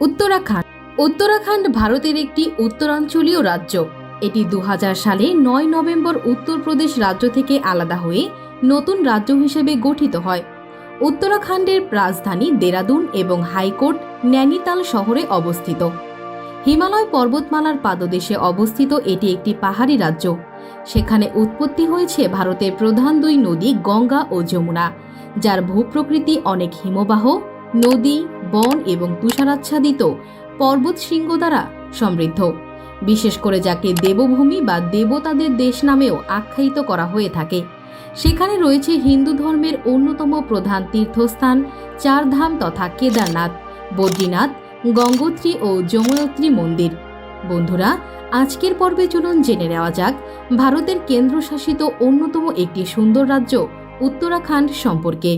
উত্তরাখণ্ড। উত্তরাখণ্ড ভারতের একটি উত্তরাঞ্চলীয় রাজ্য। এটি দু হাজার সালে নয় নভেম্বর উত্তরপ্রদেশ রাজ্য থেকে আলাদা হয়ে নতুন রাজ্য হিসেবে গঠিত হয়। উত্তরাখণ্ডের রাজধানী দেরাদুন এবং হাইকোর্ট ন্যানিতাল শহরে অবস্থিত। হিমালয় পর্বতমালার পাদদেশে অবস্থিত এটি একটি পাহাড়ি রাজ্য। সেখানে উৎপত্তি হয়েছে ভারতের প্রধান দুই নদী গঙ্গা ও যমুনা, যার ভূপ্রকৃতি অনেক হিমবাহ, নদী বন এবং তুষারাচ্ছাদিত পর্বত শৃঙ্গ দ্বারা সমৃদ্ধ। বিশেষ করে যাকে দেবভূমি বা দেবতাদের দেশ নামেও আখ্যায়িত করা হয়ে থাকে। সেখানে রয়েছে হিন্দু ধর্মের অন্যতম প্রধান তীর্থস্থান চারধাম তথা কেদারনাথ, বদ্রীনাথ, গঙ্গোত্রী ও যমুনোত্রী মন্দির। বন্ধুরা, আজকের পর্বে চলুন জেনে নেওয়া যাক ভারতের কেন্দ্রশাসিত অন্যতম একটি সুন্দর রাজ্য, উত্তরাখণ্ড সম্পর্কে।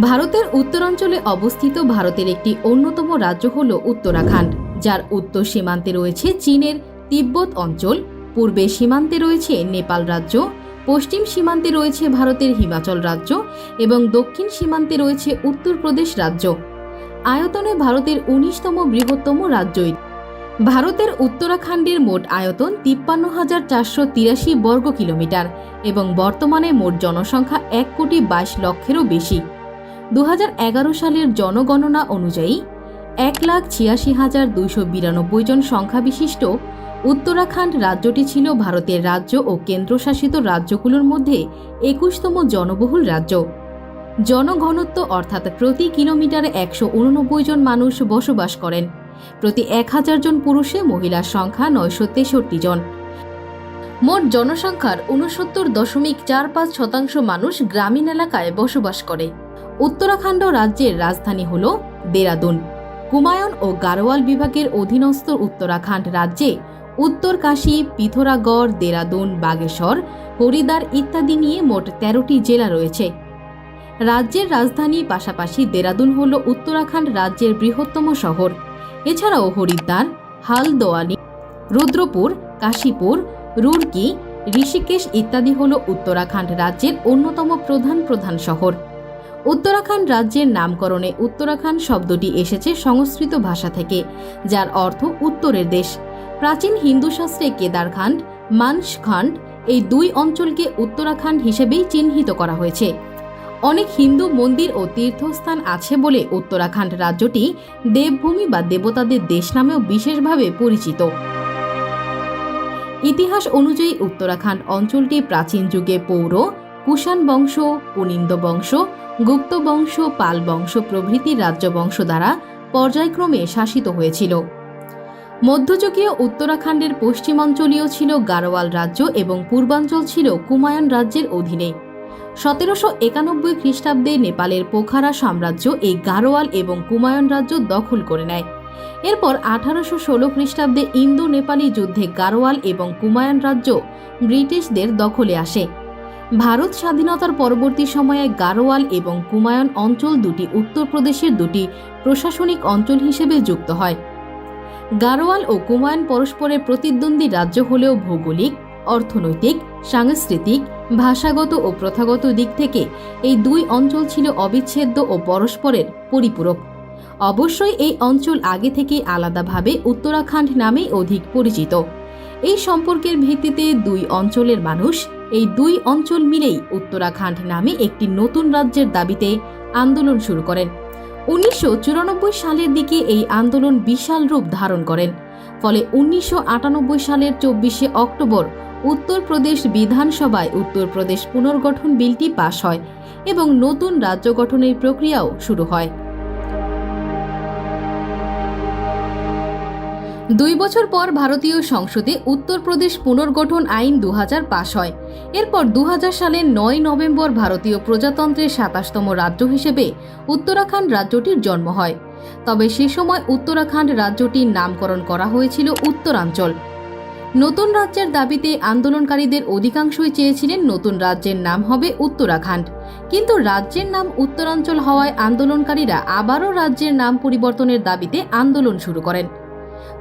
ভারতের উত্তরাঞ্চলে অবস্থিত ভারতের একটি অন্যতম রাজ্য হল উত্তরাখণ্ড, যার উত্তর সীমান্তে রয়েছে চীনের তিব্বত অঞ্চল, পূর্বে সীমান্তে রয়েছে নেপাল রাজ্য, পশ্চিম সীমান্তে রয়েছে ভারতের হিমাচল রাজ্য এবং দক্ষিণ সীমান্তে রয়েছে উত্তরপ্রদেশ রাজ্য আয়তনে ভারতের উনিশতম বৃহত্তম রাজ্য এটি। ভারতের উত্তরাখণ্ডের মোট আয়তন তিপ্পান্ন হাজার চারশো তিরাশি বর্গ কিলোমিটার এবং বর্তমানে মোট জনসংখ্যা এক কোটি বাইশ লক্ষেরও বেশি দু হাজার এগারো সালের জনগণনা অনুযায়ী, এক লাখ ছিয়াশি হাজার দুইশো বিরানব্বই জন সংখ্যাবিশিষ্ট উত্তরাখণ্ড রাজ্যটি ছিল ভারতের রাজ্য ও কেন্দ্রশাসিত রাজ্যগুলোর মধ্যে একুশতম জনবহুল রাজ্য। জনঘনত্ব অর্থাৎ প্রতি কিলোমিটারে একশো উননব্বই জন মানুষ বসবাস করেন। প্রতি এক হাজার জন পুরুষে মহিলার সংখ্যা নয়শো তেষট্টি জন। মোট জনসংখ্যার উনসত্তর দশমিক চার পাঁচ শতাংশ মানুষ গ্রামীণ এলাকায় বসবাস করে। উত্তরাখণ্ড রাজ্যের রাজধানী হল দেরাদুন। কুমায়ুন ও গারোয়াল বিভাগের অধীনস্থ উত্তরাখণ্ড রাজ্যে উত্তরকাশী পিথোরাগড়, দেরাদুন, বাগেশ্বর, হরিদ্বার ইত্যাদি নিয়ে মোট তেরোটি জেলা রয়েছে। রাজ্যের রাজধানী পাশাপাশি দেরাদুন হল উত্তরাখণ্ড রাজ্যের বৃহত্তম শহর। এছাড়াও হরিদ্বার হালদোয়ানি রুদ্রপুর, কাশীপুর, রুড়কি, ঋষিকেশ ইত্যাদি হল উত্তরাখণ্ড রাজ্যের অন্যতম প্রধান প্রধান শহর। উত্তরাখণ্ড রাজ্যের নামকরণে উত্তরাখণ্ড শব্দটি এসেছে সংস্কৃত ভাষা থেকে, যার অর্থ উত্তরের দেশ। প্রাচীন হিন্দু শাস্ত্রে কেদারখান্ড মানসখান্ড এই দুই অঞ্চলকে উত্তরাখণ্ড হিসেবেই চিহ্নিত করা হয়েছে। অনেক হিন্দু মন্দির ও তীর্থস্থান আছে বলে উত্তরাখণ্ড রাজ্যটি দেবভূমি বা দেবতাদের দেশ নামেও বিশেষভাবে পরিচিত। ইতিহাস অনুযায়ী উত্তরাখণ্ড অঞ্চলটি প্রাচীন যুগে পৌর, কুষাণ বংশ পুনিন্দ বংশ গুপ্ত বংশ, পাল বংশ প্রভৃতি রাজ্যবংশ দ্বারা পর্যায়ক্রমে শাসিত হয়েছিল। মধ্যযুগীয় উত্তরাখণ্ডের পশ্চিমাঞ্চলীয় ছিল গারোয়াল রাজ্য এবং পূর্বাঞ্চল ছিল কুমায়ুন রাজ্যের অধীনে। সতেরোশো একানব্বই খ্রিস্টাব্দে নেপালের পোখারা সাম্রাজ্য এই গারোয়াল এবং কুমায়ুন রাজ্য দখল করে নেয়। এরপর আঠারোশো ষোলো খ্রিস্টাব্দে ইন্দো নেপালি যুদ্ধে গারোয়াল এবং কুমায়ুন রাজ্য ব্রিটিশদের দখলে আসে। ভারত স্বাধীনতার পরবর্তী সময়ে গারোয়াল এবং কুমায়ুন অঞ্চল দুটি উত্তরপ্রদেশের দুটি প্রশাসনিক অঞ্চল হিসেবে যুক্ত হয়। গারোয়াল ও কুমায়ুন পরস্পরের প্রতিদ্বন্দ্বী রাজ্য হলেও ভৌগোলিক, অর্থনৈতিক, সাংস্কৃতিক, ভাষাগত ও প্রথাগত দিক থেকে এই দুই অঞ্চল ছিল অবিচ্ছেদ্য ও পরস্পরের পরিপূরক। অবশ্যই এই অঞ্চল আগে থেকেই আলাদাভাবে উত্তরাখণ্ড নামেই অধিক পরিচিত। এই সম্পর্কের ভিত্তিতে দুই অঞ্চলের মানুষ এই দুই অঞ্চল মিলেই উত্তরাখণ্ড নামে একটি নতুন রাজ্যের দাবিতে আন্দোলন শুরু করেন। উনিশশো চুরানব্বই সালের দিকে এই আন্দোলন বিশাল রূপ ধারণ করেন। ফলে উনিশশো আটানব্বই সালের চব্বিশে অক্টোবর উত্তরপ্রদেশ বিধানসভায় উত্তরপ্রদেশ পুনর্গঠন বিলটি পাশ হয় এবং নতুন রাজ্য গঠনের প্রক্রিয়াও শুরু হয়। দুই বছর পর ভারতীয় সংসদে উত্তরপ্রদেশ পুনর্গঠন আইন দু পাশ হয়। এরপর দু হাজার সালের নয় নভেম্বর ভারতীয় প্রজাতন্ত্রের সাতাশতম রাজ্য হিসেবে উত্তরাখণ্ড রাজ্যটির জন্ম হয়। তবে সে সময় উত্তরাখণ্ড রাজ্যটির নামকরণ করা হয়েছিল উত্তরাঞ্চল। নতুন রাজ্যের দাবিতে আন্দোলনকারীদের অধিকাংশই চেয়েছিলেন নতুন রাজ্যের নাম হবে উত্তরাখণ্ড। কিন্তু রাজ্যের নাম উত্তরাঞ্চল হওয়ায় আন্দোলনকারীরা আবারও রাজ্যের নাম পরিবর্তনের দাবিতে আন্দোলন শুরু করেন।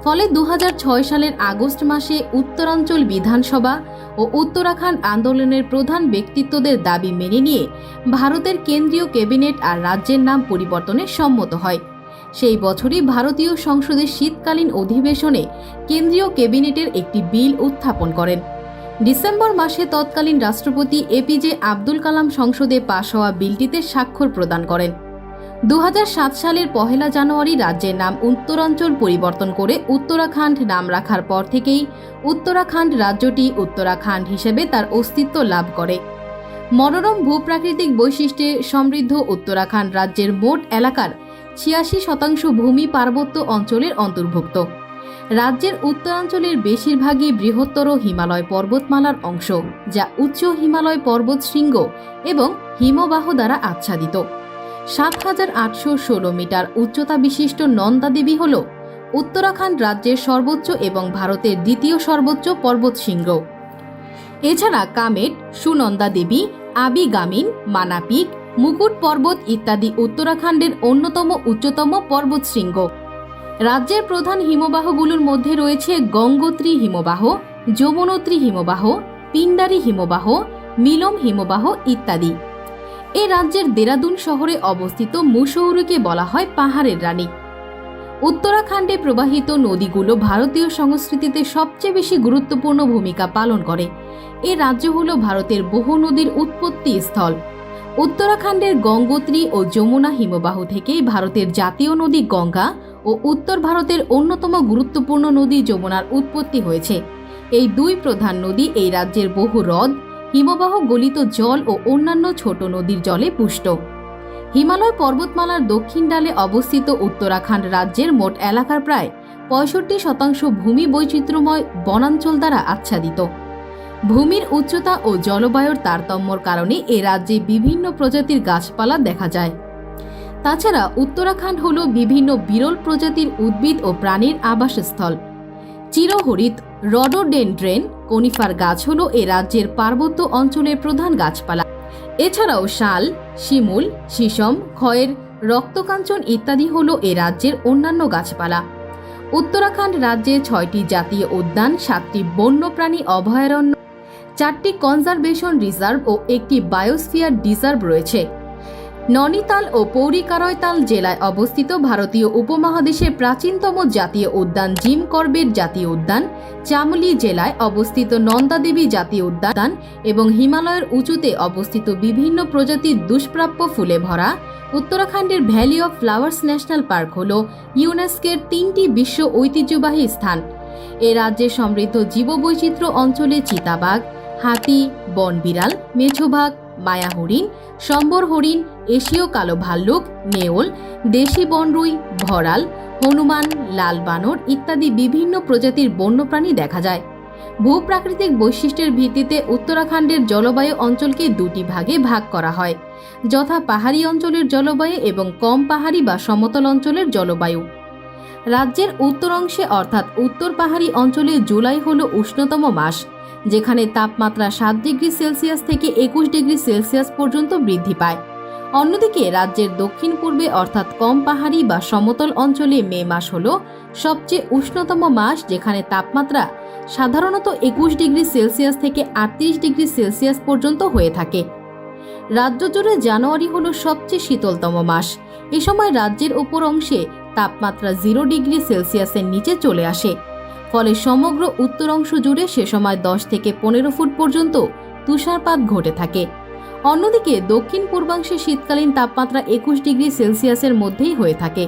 ফলে দু হাজার ছয় সালের আগস্ট মাসে উত্তরাঞ্চল বিধানসভা ও উত্তরাখণ্ড আন্দোলনের প্রধান ব্যক্তিত্বদের দাবি মেনে নিয়ে ভারতের কেন্দ্রীয় ক্যাবিনেট আর রাজ্যের নাম পরিবর্তনে সম্মত হয়। সেই বছরই ভারতীয় সংসদের শীতকালীন অধিবেশনে কেন্দ্রীয় ক্যাবিনেটের একটি বিল উত্থাপন করেন। ডিসেম্বর মাসে তৎকালীন রাষ্ট্রপতি এপিজে আব্দুল কালাম সংসদে পাশ হওয়া বিলটিতে স্বাক্ষর প্রদান করেন। দু হাজার সাত সালের পহেলা জানুয়ারি রাজ্যের নাম উত্তরাঞ্চল পরিবর্তন করে উত্তরাখণ্ড নাম রাখার পর থেকেই উত্তরাখণ্ড রাজ্যটি উত্তরাখণ্ড হিসেবে তার অস্তিত্ব লাভ করে। মনোরম ভূপ্রাকৃতিক বৈশিষ্ট্যে সমৃদ্ধ উত্তরাখণ্ড রাজ্যের মোট এলাকার ছিয়াশি শতাংশ ভূমি পার্বত্য অঞ্চলের অন্তর্ভুক্ত। রাজ্যের উত্তরাঞ্চলের বেশিরভাগই বৃহত্তর হিমালয় পর্বতমালার অংশ, যা উচ্চ হিমালয় পর্বত শৃঙ্গ এবং হিমবাহ দ্বারা আচ্ছাদিত। সাত হাজার আটশো ষোলো মিটার উচ্চতা বিশিষ্ট নন্দা দেবী হল উত্তরাখণ্ড রাজ্যের সর্বোচ্চ এবং ভারতের দ্বিতীয় সর্বোচ্চ পর্বত শৃঙ্গ। এছাড়া কামেট, সুনন্দা দেবী আবি গামিন, মানাপিক, মুকুট পর্বত ইত্যাদি উত্তরাখণ্ডের অন্যতম উচ্চতম পর্বত শৃঙ্গ। রাজ্যের প্রধান হিমবাহগুলোর মধ্যে রয়েছে গঙ্গোত্রী হিমবাহ, যমুনোত্রী হিমবাহ পিন্ডারি হিমবাহ, মিলম হিমবাহ ইত্যাদি। এ রাজ্যের দেরাদুন শহরে অবস্থিত মুসৌরিকে বলা হয় পাহাড়ের রানী। উত্তরাখণ্ডে প্রবাহিত নদীগুলো ভারতীয় সংস্কৃতিতে সবচেয়ে বেশি গুরুত্বপূর্ণ ভূমিকা পালন করে। এ রাজ্য হল ভারতের বহু নদীর উৎপত্তি স্থল। উত্তরাখণ্ডের গঙ্গোত্রী ও যমুনা হিমবাহ থেকেই ভারতের জাতীয় নদী গঙ্গা ও উত্তর ভারতের অন্যতম গুরুত্বপূর্ণ নদী যমুনার উৎপত্তি হয়েছে। এই দুই প্রধান নদী এই রাজ্যের বহু হ্রদ হিমবাহ গলিত জল ও অন্যান্য ছোট নদীর জলে পুষ্ট। হিমালয় পর্বতমালার দক্ষিণ ডালে অবস্থিত উত্তরাখণ্ড রাজ্যের মোট এলাকার প্রায় পঁয়ষট্টি শতাংশ ভূমি বৈচিত্র্যময় বনাঞ্চল দ্বারা আচ্ছাদিত। ভূমির উচ্চতা ও জলবায়ুর তারতম্যর কারণে এ রাজ্যে বিভিন্ন প্রজাতির গাছপালা দেখা যায়। তাছাড়া উত্তরাখণ্ড হল বিভিন্ন বিরল প্রজাতির উদ্ভিদ ও প্রাণীর আবাসস্থল। চিরহরিত রডোডেন্ড্রেন কনিফার গাছ হল এ রাজ্যের পার্বত্য অঞ্চলের প্রধান গাছপালা। এছাড়াও শাল, শিমুল, শিশম, খয়ের, রক্তকাঞ্চন ইত্যাদি হল এ রাজ্যের অন্যান্য গাছপালা। উত্তরাখণ্ড রাজ্যে ছয়টি জাতীয় উদ্যান, সাতটি বন্যপ্রাণী অভয়ারণ্য, চারটি কনজারভেশন রিজার্ভ ও একটি বায়োস্ফিয়ার রিজার্ভ রয়েছে। ননিতাল ও পৌরিকারয়তাল জেলায় অবস্থিত ভারতীয় উপমহাদেশের প্রাচীনতম জাতীয় উদ্যান জিম করবেট জাতীয় উদ্যান, চামলি জেলায় অবস্থিত নন্দাদেবী জাতীয় উদ্যান এবং হিমালয়ের উঁচুতে অবস্থিত বিভিন্ন প্রজাতির দুষ্প্রাপ্য ফুলে ভরা। উত্তরাখণ্ডের valley of flowers national park হল ইউনেস্কের তিনটি বিশ্ব ঐতিহ্যবাহী স্থান। এ রাজ্যে সমৃদ্ধ জীববৈচিত্র্য অঞ্চলে চিতাবাঘ, হাতি, বনবিড়াল, মেছোবাঘ মায়া হরিণ, সম্বর হরিণ, এশীয় কালো ভাল্লুক, নেওল, দেশি বনরুই, ভরাল, হনুমান, লাল বানর ইত্যাদি বিভিন্ন প্রজাতির বন্যপ্রাণী দেখা যায়। ভূপ্রাকৃতিক বৈশিষ্ট্যের ভিত্তিতে উত্তরাখণ্ডের জলবায়ু অঞ্চলকে দুটি ভাগে ভাগ করা হয়, যথা পাহাড়ি অঞ্চলের জলবায়ু এবং কম পাহাড়ি বা সমতল অঞ্চলের জলবায়ু। রাজ্যের উত্তর অংশে অর্থাৎ উত্তর পাহাড়ি অঞ্চলে জুলাই হল উষ্ণতম মাস। যেখানে তাপমাত্রা সাত ডিগ্রি সেলসিয়াস থেকে একুশ ডিগ্রি সেলসিয়াস পর্যন্ত বৃদ্ধি পায়। অন্যদিকে রাজ্যের দক্ষিণ পূর্বে অর্থাৎ কম পাহাড়ি বা সমতল অঞ্চলে মে মাস হল সবচেয়ে উষ্ণতম মাস, যেখানে তাপমাত্রা সাধারণত একুশ ডিগ্রি সেলসিয়াস থেকে আটত্রিশ ডিগ্রি সেলসিয়াস পর্যন্ত হয়ে থাকে। রাজ্য জুড়ে জানুয়ারি হল সবচেয়ে শীতলতম মাস। এ সময় রাজ্যের ওপর অংশে তাপমাত্রা জিরো ডিগ্রি সেলসিয়াসের নিচে চলে আসে। ফলে সমগ্র উত্তর অংশ জুড়ে সে সময় দশ থেকে পনেরো ফুট পর্যন্ত তুষারপাত ঘটে থাকে। অন্যদিকে, দক্ষিণ পূর্বাংশে শীতকালীন তাপমাত্রা একুশ ডিগ্রি সেলসিয়াসের মধ্যেই হয়ে থাকে।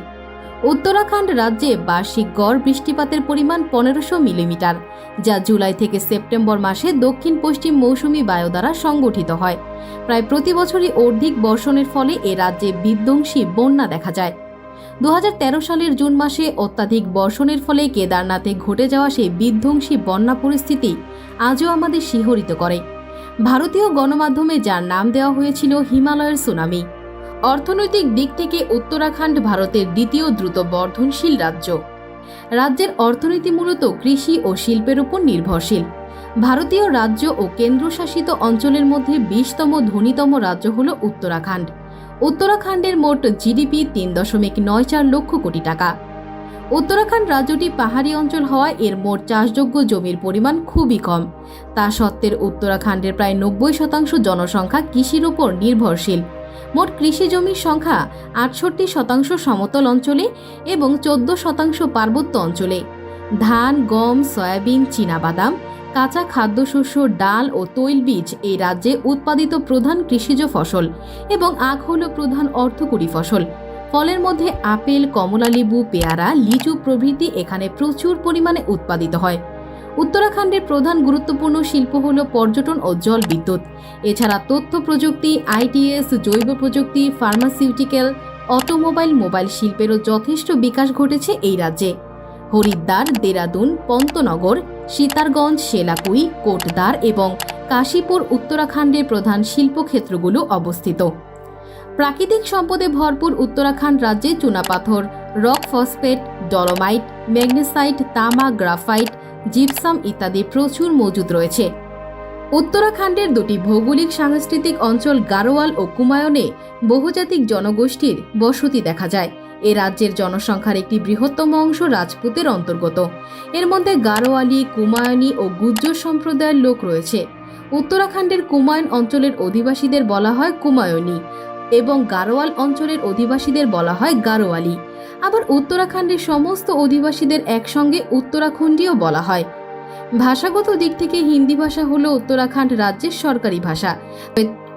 উত্তরাখণ্ড রাজ্যে বার্ষিক গড় বৃষ্টিপাতের পরিমাণ পনেরোশো মিলিমিটার, যা জুলাই থেকে সেপ্টেম্বর মাসে দক্ষিণ পশ্চিম মৌসুমি বায়ু দ্বারা সংগঠিত হয়। প্রায় প্রতি বছরই অর্ধিক বর্ষণের ফলে এ রাজ্যে বিধ্বংসী বন্যা দেখা যায়। দু হাজার তেরো সালের জুন মাসে অত্যাধিক বর্ষণের ফলে কেদারনাথে ঘটে যাওয়া সেই বিধ্বংসী বন্যা পরিস্থিতি আজও আমাদের শিহরিত করে। ভারতীয় গণমাধ্যমে যার নাম দেওয়া হয়েছিল হিমালয়ের সুনামি। অর্থনৈতিক দিক থেকে উত্তরাখণ্ড ভারতের দ্বিতীয় দ্রুত বর্ধনশীল রাজ্য। রাজ্যের অর্থনীতি মূলত কৃষি ও শিল্পের উপর নির্ভরশীল। ভারতীয় রাজ্য ও কেন্দ্রশাসিত অঞ্চলের মধ্যে বিশতম ধনীতম রাজ্য হল উত্তরাখণ্ড। উত্তরাখণ্ডের মোট জিডিপি তিন দশমিক নয় চার লক্ষ কোটি টাকা। উত্তরাখণ্ড রাজ্যটি পাহাড়ি অঞ্চল হওয়ায় এর মোট চাষযোগ্য জমির পরিমাণ খুবই কম। তা সত্ত্বেও উত্তরাখণ্ডের প্রায় নব্বই শতাংশ জনসংখ্যা কৃষির ওপর নির্ভরশীল। মোট কৃষি জমির সংখ্যা আটষট্টি শতাংশ সমতল অঞ্চলে এবং চোদ্দ শতাংশ পার্বত্য অঞ্চলে। ধান, গম, সয়াবিন, চীনাবাদাম, কাঁচা খাদ্যশস্য, ডাল ও তৈলবীজ এই রাজ্যে উৎপাদিত প্রধান কৃষিজ ফসল এবং আখ হল প্রধান অর্থকরী ফসল। ফলের মধ্যে আপেল কমলালেবু পেয়ারা, লিচু প্রভৃতি এখানে প্রচুর পরিমাণে উৎপাদিত হয়। উত্তরাখণ্ডের প্রধান গুরুত্বপূর্ণ শিল্প হল পর্যটন ও জল বিদ্যুৎ। এছাড়া তথ্য প্রযুক্তি, আইটিএস, জৈব প্রযুক্তি, ফার্মাসিউটিক্যাল, অটোমোবাইল, মোবাইল শিল্পেরও যথেষ্ট বিকাশ ঘটেছে এই রাজ্যে। হরিদ্বার, দেরাদুন, পন্তনগর, সীতারগঞ্জ শেলাকুই কোটদার এবং কাশীপুর উত্তরাখণ্ডের প্রধান শিল্পক্ষেত্রগুলো অবস্থিত। প্রাকৃতিক সম্পদে ভরপুর উত্তরাখণ্ড রাজ্যে চুনাপাথর, রক ফসফেট, ডলোমাইট, ম্যাগনেসাইট, তামা, গ্রাফাইট, জিপসাম ইত্যাদি প্রচুর মজুদ রয়েছে। উত্তরাখণ্ডের দুটি ভৌগোলিক সাংস্কৃতিক অঞ্চল গারোয়াল ও কুমায়নে বহুজাতিক জনগোষ্ঠীর বসতি দেখা যায়। এ রাজ্যের জনসংখ্যার একটি বৃহত্তম অংশ রাজপুতের অন্তর্গত। এর মধ্যে গারোয়ালি, কুমায়নি ও গুজ্জর সম্প্রদায়ের লোক রয়েছে। উত্তরাখণ্ডের কুমায়ুন অঞ্চলের অধিবাসীদের বলা হয় কুমায়নি এবং গারোয়াল অঞ্চলের অধিবাসীদের বলা হয় গারোয়ালি। আবার উত্তরাখণ্ডের সমস্ত অধিবাসীদের একসঙ্গে উত্তরাখণ্ডীয় বলা হয়। ভাষাগত দিক থেকে হিন্দি ভাষা হলো উত্তরাখণ্ড রাজ্যের সরকারি ভাষা।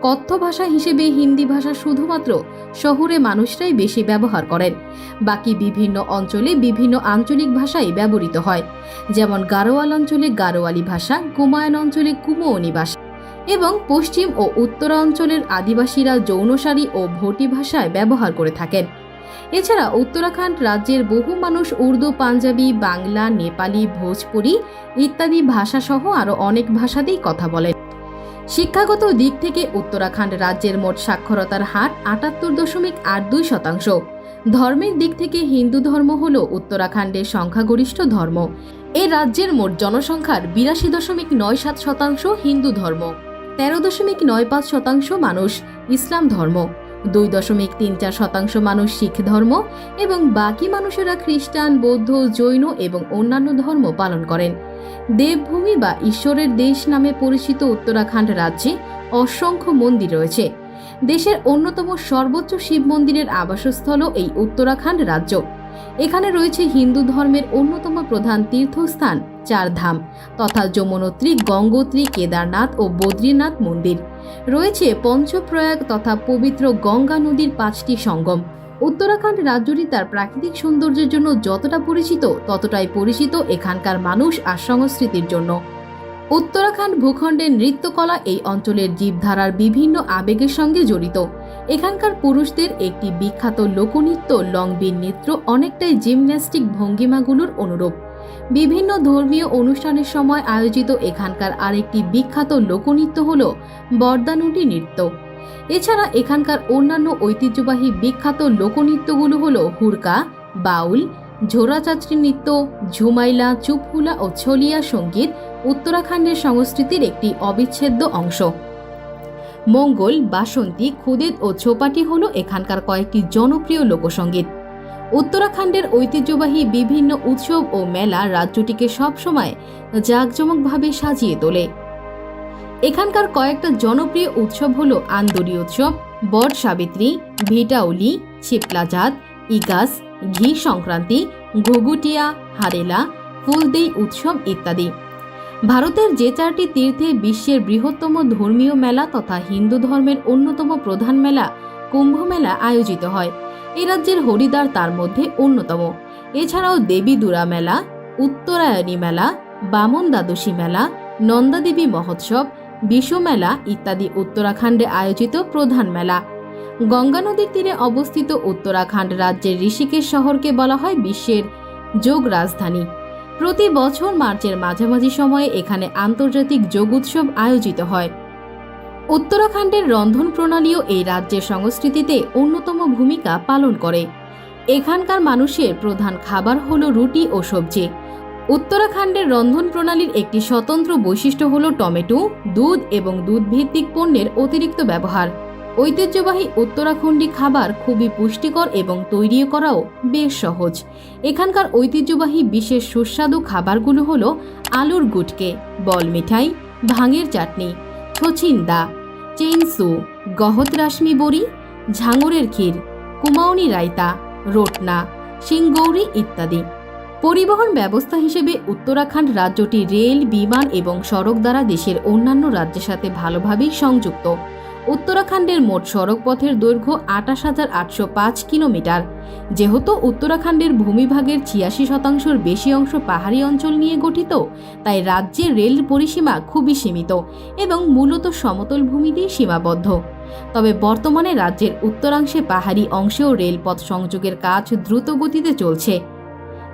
কথ্য ভাষা হিসেবে হিন্দি ভাষা শুধুমাত্র শহুরে মানুষরাই বেশি ব্যবহার করেন। বাকি বিভিন্ন অঞ্চলে বিভিন্ন আঞ্চলিক ভাষাই ব্যবহৃত হয়। যেমন গারোয়াল অঞ্চলে গারোয়ালি ভাষা কুমায়ুন অঞ্চলে কুমোয়নি ভাষা এবং পশ্চিম ও উত্তরাঞ্চলের আদিবাসীরা যৌনসারি ও ভোটি ভাষায় ব্যবহার করে থাকেন। এছাড়া উত্তরাখণ্ড রাজ্যের বহু মানুষ উর্দু, পাঞ্জাবি, বাংলা, নেপালি, ভোজপুরি ইত্যাদি ভাষাসহ আরও অনেক ভাষাতেই কথা বলেন। শিক্ষাগত দিক থেকে উত্তরাখণ্ড রাজ্যের মোট সাক্ষরতার হার আটাত্তর দশমিক আট দুই শতাংশ। ধর্মের দিক থেকে হিন্দু ধর্ম হল উত্তরাখণ্ডের সংখ্যাগরিষ্ঠ ধর্ম। এ রাজ্যের মোট জনসংখ্যার বিরাশি দশমিক নয় সাত শতাংশ হিন্দু ধর্ম। তেরো দশমিক নয় পাঁচ শতাংশ মানুষ ইসলাম ধর্ম। দুই দশমিক তিন চার শতাংশ মানুষ শিখ ধর্ম এবং বাকি মানুষেরা খ্রিস্টান, বৌদ্ধ, জৈন এবং অন্যান্য ধর্ম পালন করেন। দেবভূমি বা ঈশ্বরের দেশ নামে পরিচিত উত্তরাখণ্ড রাজ্যে অসংখ্য মন্দির রয়েছে। দেশের অন্যতম সর্বোচ্চ শিব মন্দিরের আবাসস্থলও এই উত্তরাখণ্ড রাজ্য। এখানে রয়েছে হিন্দু ধর্মের অন্যতম প্রধান তীর্থস্থান চার ধাম তথা যমুনোত্রী, গঙ্গোত্রী, কেদারনাথ ও বদ্রীনাথ মন্দির। রয়েছে পঞ্চপ্রয়াগ তথা পবিত্র গঙ্গা নদীর পাঁচটি সঙ্গম। উত্তরাখণ্ড রাজ্যটি তার প্রাকৃতিক সৌন্দর্যের জন্য যতটা পরিচিত, ততটাই পরিচিত এখানকার মানুষ আর সংস্কৃতির জন্য। উত্তরাখণ্ড ভূখণ্ডের নৃত্যকলা এই অঞ্চলের জীবধারার বিভিন্ন আবেগের সঙ্গে জড়িত। এখানকার পুরুষদের একটি বিখ্যাত লোকনৃত্য লংবিন নৃত্য অনেকটাই জিমন্যাস্টিক ভঙ্গিমাগুলোর অনুরূপ। বিভিন্ন ধর্মীয় অনুষ্ঠানের সময় আয়োজিত এখানকার আরেকটি বিখ্যাত লোকনৃত্য হল বর্দানুটি নৃত্য। এছাড়া এখানকার অন্যান্য ঐতিহ্যবাহী বিখ্যাত লোকনৃত্যগুলো হল হুড়কা বাউল ঝোড়াচাত্রী নৃত্য, ঝুমাইলা, চুপহুলা ও ছলিয়া সংগীত উত্তরাখণ্ডের সংস্কৃতির একটি অবিচ্ছেদ্য অংশ। মঙ্গল, বাসন্তী, খুদেদ ও ছোপাটি হল এখানকার কয়েকটি জনপ্রিয় লোকসঙ্গীত। উত্তরাখণ্ডের ঐতিহ্যবাহী বিভিন্ন উৎসব ও মেলা রাজ্যটিকে সবসময় জাঁকজমকভাবে সাজিয়ে তোলে। এখানকার কয়েকটা জনপ্রিয় উৎসব হল আন্দরি উৎসব, বট সাবিত্রী ভিটাউলি ছিপলাজাত ইগাস, ঘি সংক্রান্তি ঘুগুটিয়া হারেলা, ফুলদেই উৎসব ইত্যাদি। ভারতের যে চারটি তীর্থে বিশ্বের বৃহত্তম ধর্মীয় মেলা তথা হিন্দু ধর্মের অন্যতম প্রধান মেলা কুম্ভ মেলা আয়োজিত হয়। এ রাজ্যের হরিদ্বার তার মধ্যে অন্যতম। এছাড়াও দেবী দুরা মেলা, উত্তরায়ণী মেলা, বামন দ্বাদশী মেলা নন্দাদেবী মহোৎসব মেলা ইত্যাদি উত্তরাখণ্ডে আয়োজিত প্রধান মেলা। গঙ্গা নদীর তীরে অবস্থিত উত্তরাখণ্ড রাজ্যের ঋষিকেশ শহরকে বলা হয় বিশ্বের যোগ রাজধানী। প্রতি বছর মার্চের মাঝামাঝি সময়ে এখানে আন্তর্জাতিক যোগ উৎসব আয়োজিত হয়। উত্তরাখণ্ডের রন্ধন প্রণালীও এই রাজ্যের সংস্কৃতিতে অন্যতম ভূমিকা পালন করে। এখানকার মানুষের প্রধান খাবার হল রুটি ও সবজি। উত্তরাখণ্ডের রন্ধন প্রণালীর একটি স্বতন্ত্র বৈশিষ্ট্য হল টমেটো, দুধ এবং দুধভিত্তিক পণ্যের অতিরিক্ত ব্যবহার। ঐতিহ্যবাহী উত্তরাখণ্ডী খাবার খুবই পুষ্টিকর এবং তৈরি করাও বেশ সহজ। এখানকার ঐতিহ্যবাহী বিশেষ সুস্বাদু খাবারগুলো হলো আলুর গুটকে, বল মিঠাই, ভাঙের চাটনি ছচিন্দা চেইনসু গহত রাশমি বড়ি, ঝাঙরের ক্ষীর, কুমাউনি রায়তা, রোটনা, সিংগৌরি ইত্যাদি। পরিবহন ব্যবস্থা হিসেবে উত্তরাখণ্ড রাজ্যটি রেল, বিমান এবং সড়ক দ্বারা দেশের অন্যান্য রাজ্যের সাথে ভালোভাবেই সংযুক্ত। উত্তরাখণ্ডের মোট সড়ক পথের দৈর্ঘ্য আটাশ হাজার আটশো পাঁচ কিলোমিটার। যেহেতু উত্তরাখণ্ডের ভূমিভাগের ছিয়াশি শতাংশের বেশি অংশ পাহাড়ি অঞ্চল নিয়ে গঠিত, তাই রাজ্যের রেল পরিসীমা খুবই সীমিত এবং মূলত সমতল ভূমিতেই সীমাবদ্ধ। তবে বর্তমানে রাজ্যের উত্তরাংশে পাহাড়ি অংশেও রেলপথ সংযোগের কাজ দ্রুত গতিতে চলছে।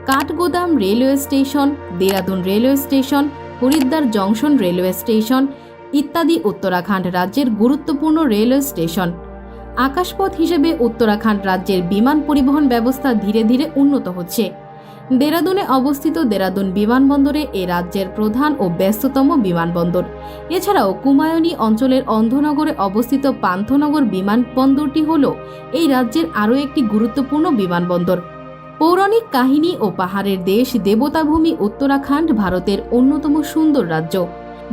Kathgodam railway station, Dehradun railway station, Haridwar junction railway station ইত্যাদি উত্তরাখণ্ড রাজ্যের গুরুত্বপূর্ণ রেলওয়ে স্টেশন। আকাশপথ হিসেবে উত্তরাখণ্ড রাজ্যের বিমান পরিবহন ব্যবস্থা ধীরে ধীরে উন্নত হচ্ছে। দেরাদুনে অবস্থিত দেরাদুন বিমানবন্দরে এ রাজ্যের প্রধান ও ব্যস্ততম বিমানবন্দর। এছাড়াও কুমায়ুনী অঞ্চলের অন্ধনগরে অবস্থিত পান্থনগর বিমানবন্দরটি হল এই রাজ্যের আরও একটি গুরুত্বপূর্ণ বিমানবন্দর। পৌরাণিক কাহিনী ও পাহাড়ের দেশ দেবতাভূমি উত্তরাখণ্ড ভারতের অন্যতম সুন্দর রাজ্য।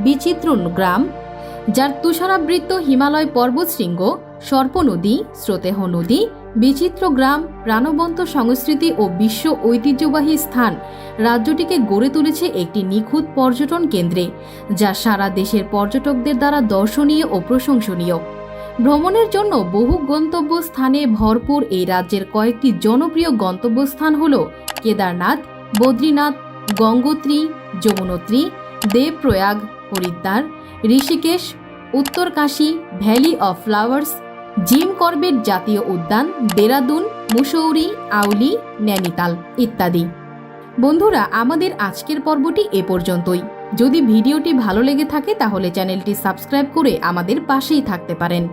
বিচিত্র গ্রাম, যার তুষারাবৃত হিমালয় পর্বতশৃঙ্গ সর্প নদী, স্রোতেহ নদী, বিচিত্র গ্রাম, প্রাণবন্ত সংস্কৃতি ও বিশ্ব ঐতিহ্যবাহী স্থান রাজ্যটিকে গড়ে তুলেছে একটি নিখুঁত পর্যটন কেন্দ্রে, যা সারা দেশের পর্যটকদের দ্বারা দর্শনীয় ও প্রশংসনীয়। ভ্রমণের জন্য বহু গন্তব্য স্থানে ভরপুর এই রাজ্যের কয়েকটি জনপ্রিয় গন্তব্যস্থান হল Kedarnath, Badrinath, Gangotri, Yamunotri, Devprayag Haridwar Rishikesh, Uttarkashi, valley of flowers, Jim Corbett জাতীয় উদ্যান, দেরাদুন, মুসৌরি, আউলি ন্যানিতাল ইত্যাদি। বন্ধুরা, আমাদের আজকের পর্বটি এ পর্যন্তই। যদি ভিডিওটি ভালো লেগে থাকে, তাহলে চ্যানেলটি সাবস্ক্রাইব করে আমাদের পাশেই থাকতে পারেন।